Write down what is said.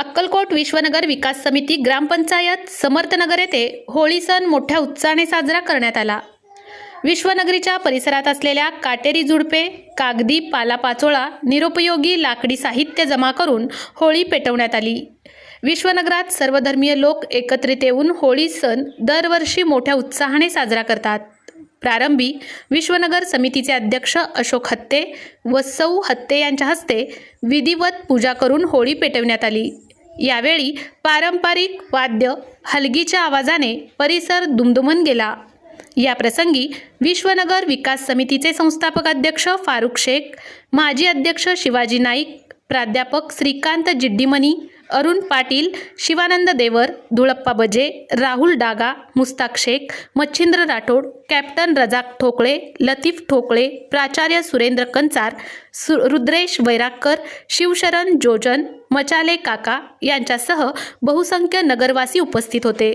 अक्कलकोट विश्वनगर विकास समिती ग्रामपंचायत समर्थनगर येथे होळी सण मोठ्या उत्साहाने साजरा करण्यात आला. विश्वनगरीच्या परिसरात असलेल्या काटेरी झुडपे कागदी पालापाचोळा निरुपयोगी लाकडी साहित्य जमा करून होळी पेटवण्यात आली. विश्वनगरात सर्वधर्मीय लोक एकत्रित येऊन होळी सण दरवर्षी मोठ्या उत्साहाने साजरा करतात. प्रारंभी विश्वनगर समितीचे अध्यक्ष अशोक हत्ते व सौ हत्ते यांच्या हस्ते विधिवत पूजा करून होळी पेटवण्यात आली. यावेळी पारंपरिक वाद्य हलगीच्या आवाजाने परिसर दुमदुमन गेला. या प्रसंगी विश्वनगर विकास समितीचे संस्थापक अध्यक्ष फारुख शेख माजी अध्यक्ष शिवाजी नाईक प्राध्यापक श्रीकांत जिड्डीमणी अरुण पाटील शिवानंद देवर धुळप्पा बजे राहुल डागा मुस्ताक शेख मच्छिंद्र राठोड कॅप्टन रजाक ठोकळे लतीफ ठोकळे प्राचार्य सुरेंद्र कंचार सु रुद्रेश वैरागकर शिवशरण जोजन मचाले काका यांच्यासह बहुसंख्य नगरवासी उपस्थित होते.